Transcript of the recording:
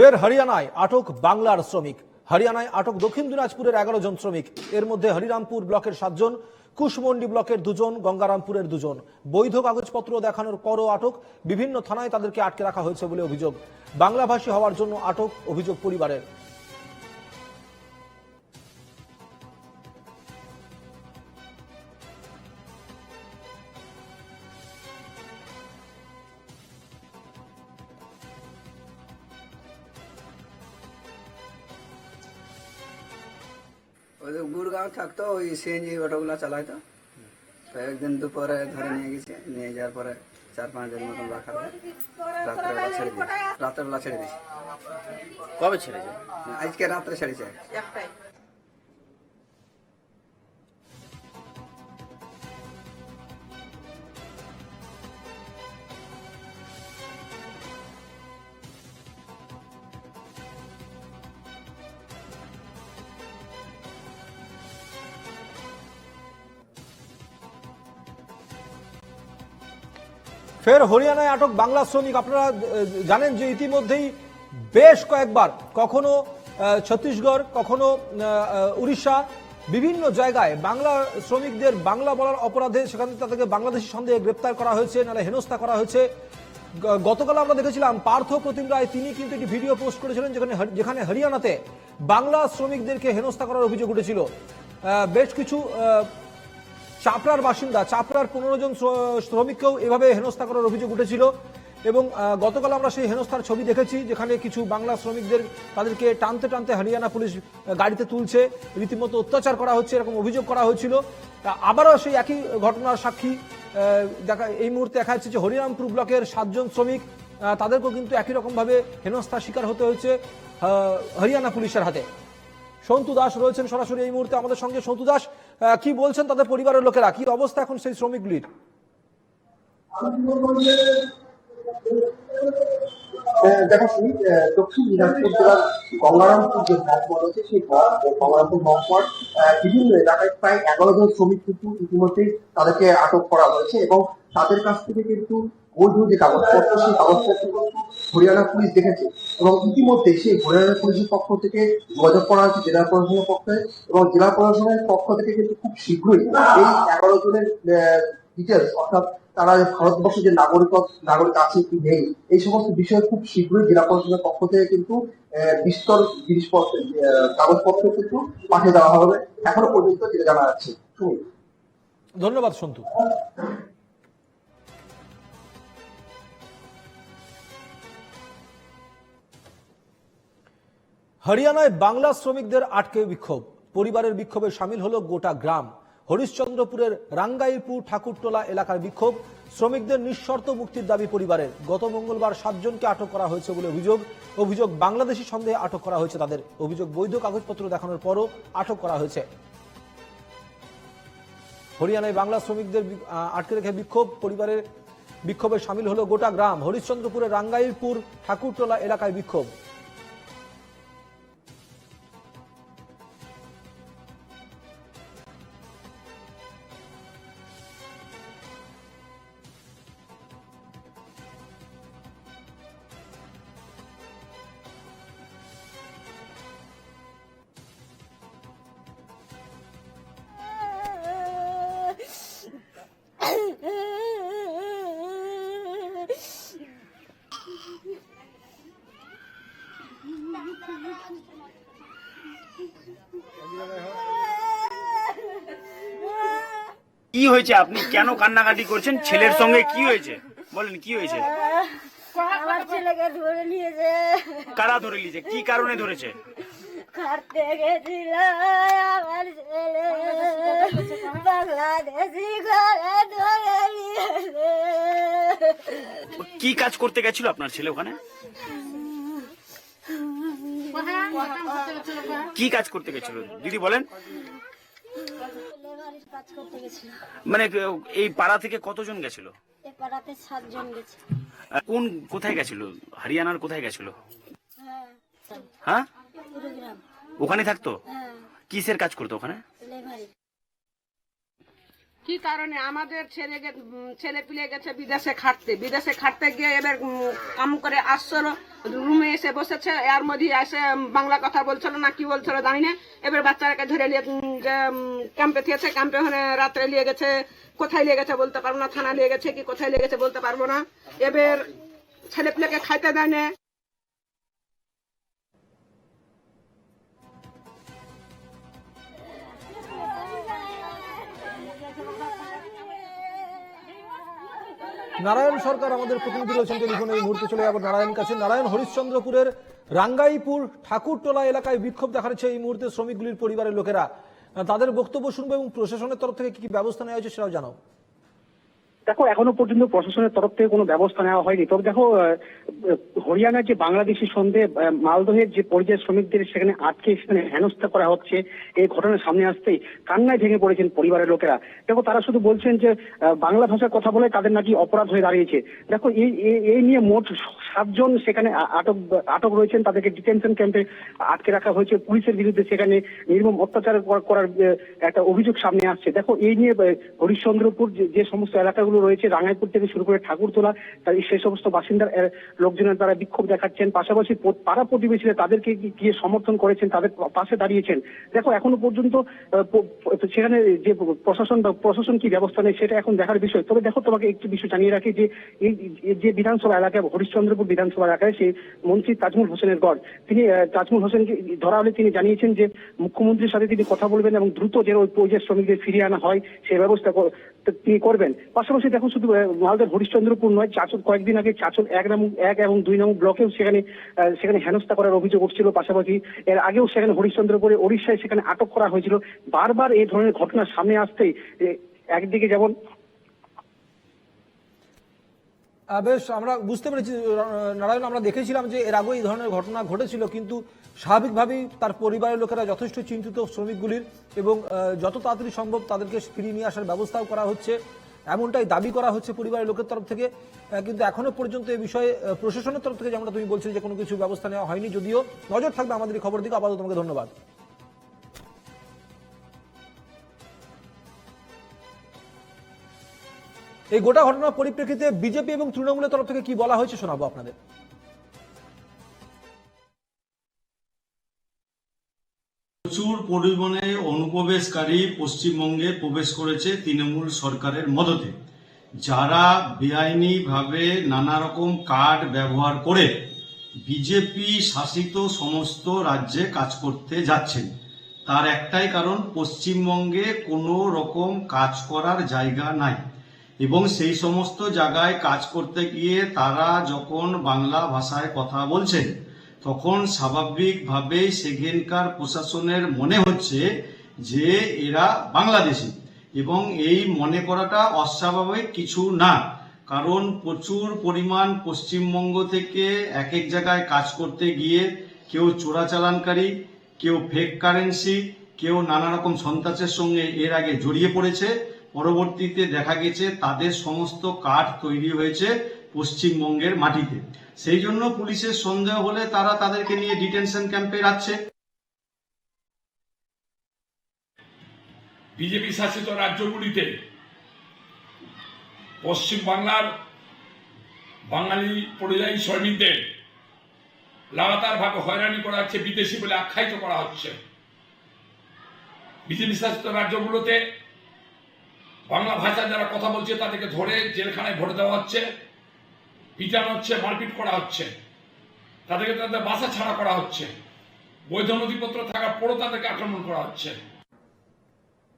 ফের হরিয়ানায় আটক বাংলার শ্রমিক। হরিয়ানায় আটক দক্ষিণ দিনাজপুরের এগারো জন শ্রমিক। এর মধ্যে হরিরামপুর ব্লকের সাতজন কুশমন্ডি ব্লকের দুজন, গঙ্গারামপুরের দুজন। বৈধ কাগজপত্র দেখানোর পরও আটক। বিভিন্ন থানায় তাদেরকে আটকে রাখা হয়েছে বলে অভিযোগ। বাংলাভাষী হওয়ার জন্য আটক অভিযোগ পরিবারের। ওই যে গুড়গাঁও থাকতো ওই সিএনজি অটোগুলো চালাইতো তো একদিন দুপুরে ধরে নিয়ে গেছে নিয়ে যাওয়ার পরে চার পাঁচ দিন মতন রাখার পর রাত্রেবেলা ছেড়ে দিয়েছে রাত্রেবেলা ছেড়ে দিয়েছে কবে ছেড়েছে আজকে রাত্রে ছেড়েছে ফের হরিয়ানায় আটক বাংলা শ্রমিক। আপনারা জানেন যে ইতিমধ্যেই বেশ কয়েকবার কখনো ছত্তিশগড়, কখনো উড়িষ্যা, বিভিন্ন জায়গায় বাংলা শ্রমিকদের বাংলা বলার অপরাধে সেখান থেকে তাদেরকে বাংলাদেশি সন্দেহে গ্রেপ্তার করা হয়েছে, নাহলে হেনস্থা করা হয়েছে। গতকাল আমরা দেখেছিলাম পার্থ প্রতিম রায়, তিনি কিন্তু একটি ভিডিও পোস্ট করেছিলেন যেখানে যেখানে হরিয়ানাতে বাংলা শ্রমিকদেরকে হেনস্থা করার অভিযোগ উঠেছিল। বেশ কিছু চাপড়ার বাসিন্দা, চাপড়ার পনেরো জন শ্রমিককেও এভাবে হেনস্থা করার অভিযোগ উঠেছিল এবং গতকাল আমরা সেই হেনস্থার ছবি দেখেছি যেখানে কিছু বাংলা শ্রমিকদের তাদেরকে টানতে টানতে হরিয়ানা পুলিশ গাড়িতে তুলছে। রীতিমতো অত্যাচার করা হচ্ছে, এরকম অভিযোগ করা হয়েছিল। তা আবারও সেই একই ঘটনার সাক্ষী দেখা, এই মুহূর্তে দেখা যাচ্ছে যে হরিরামপুর ব্লকের সাতজন শ্রমিক তাদেরকেও কিন্তু একই রকমভাবে হেনস্থার শিকার হতে হয়েছে হরিয়ানা পুলিশের হাতে। সন্তু দাস রয়েছেন সরাসরি এই মুহূর্তে আমাদের সঙ্গে। সন্তু দাস কি বলছেন তাদের পরিবারের লোকেরা? কি অবস্থা এখন সেই শ্রমিকগুলির? দেখো তুমি দক্ষিণ জেলার যে বিভিন্ন প্রায় এগারো শ্রমিক কিন্তু তাদেরকে আটক করা হয়েছে এবং তাদের কাছ থেকে কিন্তু বৈধ যে কাগজপত্র সেই কাগজপত্র হরিয়ানা পুলিশ দেখেছে এবং ইতিমধ্যে সেই হরিয়ানা পুলিশের পক্ষ থেকে যোগাযোগ করা হয়েছে, জেলা প্রশাসনের পক্ষে এবং জেলা প্রশাসনের পক্ষ থেকে কিন্তু খুব শীঘ্রই এই এগারো জনের ডিটেলস অর্থাৎ তারা ভারতবর্ষের যে নাগরিক নাগরিক আছে কি নেই, এই সমস্ত বিষয়ে খুব শীঘ্রই জেলা প্রশাসনের পক্ষ থেকে কিন্তু বিস্তর জিনিসপত্র কাগজপত্র কিন্তু পাঠিয়ে দেওয়া হবে। এখনও পর্যন্ত যেটা জানা যাচ্ছে। ধন্যবাদ, সন্তু। হরিয়ানায় বাংলা শ্রমিকদের আটকে বিক্ষোভ। পরিবারের বিক্ষোভে সামিল হলো গোটা গ্রাম। হরিশ্চন্দ্রপুরের রাঙ্গাইরপুর ঠাকুরটোলা এলাকার বিক্ষোভ। শ্রমিকদের নিঃশর্ত মুক্তির দাবি পরিবারের। গত মঙ্গলবার সাতজনকে আটক করা হয়েছে বলে অভিযোগ। অভিযোগ বাংলাদেশি সন্দেহে আটক করা হয়েছে তাদের। অভিযোগ বৈধ কাগজপত্র দেখানোর পরও আটক করা হয়েছে। হরিয়ানায় বাংলা শ্রমিকদের আটকে রেখে বিক্ষোভ। পরিবারের বিক্ষোভে সামিল হলো গোটা গ্রাম। হরিশ্চন্দ্রপুরের রাঙ্গাইলপুর ঠাকুরটোলা এলাকায় বিক্ষোভ। কি হয়েছে আপনি? কেন কান্নাকাটি করছেন? ছেলের সঙ্গে কি হয়েছে? বলেন কি হয়েছে? আমার ছেলেকে ধরে নিয়েছে। কারা ধরে নিয়েছে? কি কারণে ধরেছে? কাটতে গেছিল আমার ছেলে। বাংলাদেশি ঘরে ধরে নিয়েছে। কি কাজ করতে গেছিল আপনার ছেলে ওখানে? কি কাজ করতে গেছিল? দিদি বলেন। মানে এই পাড়া থেকে কতজন গেছিল? পাড়াতে সাতজন গেছে। কোন কোথায় গেছিল? হরিয়ানার কোথায় গেছিল? হ্যাঁ। হ্যাঁ? ওখানে থাকতো? হ্যাঁ। কিসের কাজ করতো ওখানে? কি কারণে আমাদের ছেলে ছেলে পিলে গেছে বিদেশে খাটতে? বিদেশে খাটতে গিয়ে এবার কাম করে আসছিল, রুমে এসে বসেছে, এর মধ্যে এসে বাংলা কথা বলছিল না, কি বলছিল জানি না। এবার বাচ্চাটাকে ধরে নিয়ে ক্যাম্পে থিয়েছে ক্যাম্পে ওখানে রাত্রে নিয়ে গেছে, কোথায় নিয়ে গেছে বলতে পারব না থানা নিয়ে গেছে কি, কোথায় নিয়ে গেছে বলতে পারব না। এবার ছেলে পিলেকে খাইতে দেয় না। নারায়ণ সরকার আমাদের প্রতিনিধি রয়েছেন টেলিফোনে এই মুহূর্তে চলে যাব নারায়ণ কাছে। নারায়ণ, হরিশ্চন্দ্রপুরের রাঙ্গাইপুর ঠাকুরটোলা এলাকায় বিক্ষোভ দেখাচ্ছে এই মুহূর্তে শ্রমিকগুলির পরিবারের লোকেরা। তাদের বক্তব্য শুনব এবং প্রশাসনের তরফ থেকে কি কি ব্যবস্থা নেওয়া হয়েছে সেটাও জানাও। দেখো, এখনও পর্যন্ত প্রশাসনের তরফ থেকে কোনো ব্যবস্থা নেওয়া হয়নি। তবে দেখো হরিয়ানার যে বাংলাদেশি সন্ধে মালদহের যে পরিযায়ী শ্রমিকদের সেখানে আটকে, সেখানে হেনস্থা করা হচ্ছে, এই ঘটনার সামনে আসতেই কান্নায় ভেঙে পড়েছেন পরিবারের লোকেরা। দেখো, তারা শুধু বলছেন যে বাংলা ভাষায় কথা বলে তাদের নাকি অপরাধ হয়ে দাঁড়িয়েছে। দেখো এই এই- নিয়ে মোট সাতজন সেখানে আটক আটক রয়েছেন। তাদেরকে ডিটেনশন ক্যাম্পে আটকে রাখা হয়েছে। পুলিশের বিরুদ্ধে সেখানে নির্মম অত্যাচার করার একটা অভিযোগ সামনে আসছে। দেখো, এই নিয়ে হরিশ্চন্দ্রপুর যে সমস্ত এলাকাগুলো রয়েছে রাঙাইপুর থেকে শুরু করে ঠাকুরতলা তার সেই সমস্ত বাসিন্দার লোকজনের দ্বারা বিক্ষোভ দেখাচ্ছেন। পাশাপাশি পাড়া প্রতিবেশীরা তাদেরকে গিয়ে সমর্থন করেছেন, তাদের পাশে দাঁড়িয়েছেন। দেখো, এখনও পর্যন্ত সেখানে যে প্রশাসন বা প্রশাসন কি ব্যবস্থা নেয়, সেটা এখন দেখার বিষয়। তবে দেখো, তোমাকে একটি বিষয় জানিয়ে রাখি যে, এই যে বিধানসভা এলাকায়, হরিশ্চন্দ্রপুর বিধানসভা এলাকায় সেই মন্ত্রী তাজমুল হোসেনের গড়, তিনি তাজমুল হোসেনকে ধরা হলে তিনি জানিয়েছেন যে, মুখ্যমন্ত্রীর সাথে তিনি কথা বলবেন এবং দ্রুত যে ওই পরিযায়ী শ্রমিকদের ফিরিয়ে আনা হয় সেই ব্যবস্থা তিনি করবেন। পাশাপাশি দেখুন শুধু মালদার হরিশ্চন্দ্রপুর নয়, চাচল, কয়েকদিন আগে চাচল এক নামুক এক এবং দুই নাম ব্লকেও সেখানে সেখানে হেনস্থা করার অভিযোগ উঠছিল। পাশাপাশি এর আগেও সেখানে হরিশ্চন্দ্রপুরে ওড়িশায় সেখানে আটক করা হয়েছিল। বারবার এই ধরনের ঘটনা সামনে আসতেই একদিকে যেমন বেশ, আমরা বুঝতে পেরেছি নারায়ণ, আমরা দেখেছিলাম যে এর আগেও এই ধরনের ঘটনা ঘটেছিল, কিন্তু স্বাভাবিকভাবেই তার পরিবারের লোকেরা যথেষ্ট চিন্তিত শ্রমিকগুলির এবং যত তাড়াতাড়ি সম্ভব তাদেরকে ফিরিয়ে নিয়ে আসার ব্যবস্থাও করা হচ্ছে, এমনটাই দাবি করা হচ্ছে পরিবারের লোকের তরফ থেকে কিন্তু এখনও পর্যন্ত এই বিষয়ে প্রশাসনের তরফ থেকে যেমনটা তুমি বলছিলে যে কোনো কিছু ব্যবস্থা নেওয়া হয়নি, যদিও নজর থাকবে আমাদের এই খবর দিকে, আপাতত তোমাকে ধন্যবাদ। এই গোটা ঘটনার পরিপ্রেক্ষিতে বিজেপি এবং তৃণমূলের তরফ থেকে কি বলা হয়েছে শোনাবো আপনাদের। প্রচুর পরিমাণে অনুপ্রবেশকারী পশ্চিমবঙ্গে প্রবেশ করেছে তৃণমূল সরকারের মদতে। যারা বেআইনিভাবে নানা রকম কার্ড ব্যবহার করে বিজেপি শাসিত সমস্ত রাজ্যে কাজ করতে যাচ্ছেন। তার একটাই কারণ, পশ্চিমবঙ্গে কোনো রকম কাজ করার জায়গা নাই। এবং সেই সমস্ত জায়গায় কাজ করতে গিয়ে তারা যখন বাংলা ভাষায় কথা বলছেন, তখন স্বাভাবিকভাবেই সেখানকার প্রশাসনের মনে হচ্ছে যে এরা বাংলাদেশি এবং এই মনে করাটা অস্বাভাবিক কিছু না। কারণ প্রচুর পরিমাণ পশ্চিমবঙ্গ থেকে এক এক জায়গায় কাজ করতে গিয়ে কেউ চোরাচালানকারী কেউ ফেক কারেন্সি কেউ নানা রকম সন্ত্রাসের সঙ্গে এর আগে জড়িয়ে পড়েছে। পরবর্তীতে দেখা গেছে তাদের সমস্ত কার্ড তৈরি হয়েছে পশ্চিমবঙ্গের মাটিতে। সেই জন্য পুলিশের সন্দেহ হলে তারা তাদেরকে নিয়ে ডিটেনশন ক্যাম্পে রাখছে। বিজেপি শাসিত রাজ্যগুলিতে পশ্চিম বাংলার বাঙালি পরিযায়ী শ্রমিকদের লাগাতার ভাবে হয়রানি করা হচ্ছে, বিদেশি বলে আখ্যায়িত করা হচ্ছে। বিজেপি শাসিত রাজ্যগুলোতে বাংলা ভাষায় যারা কথা বলছে, তাদেরকে ধরে জেলখানায় ভোট দেওয়া হচ্ছে, পিটানো হচ্ছে, মারপিট করা হচ্ছে। তাদেরকে তাদের বাসা ছাড়া করা হচ্ছে। বৈধ নথিপত্র থাকার পরও তাদেরকে আক্রমণ করা হচ্ছে।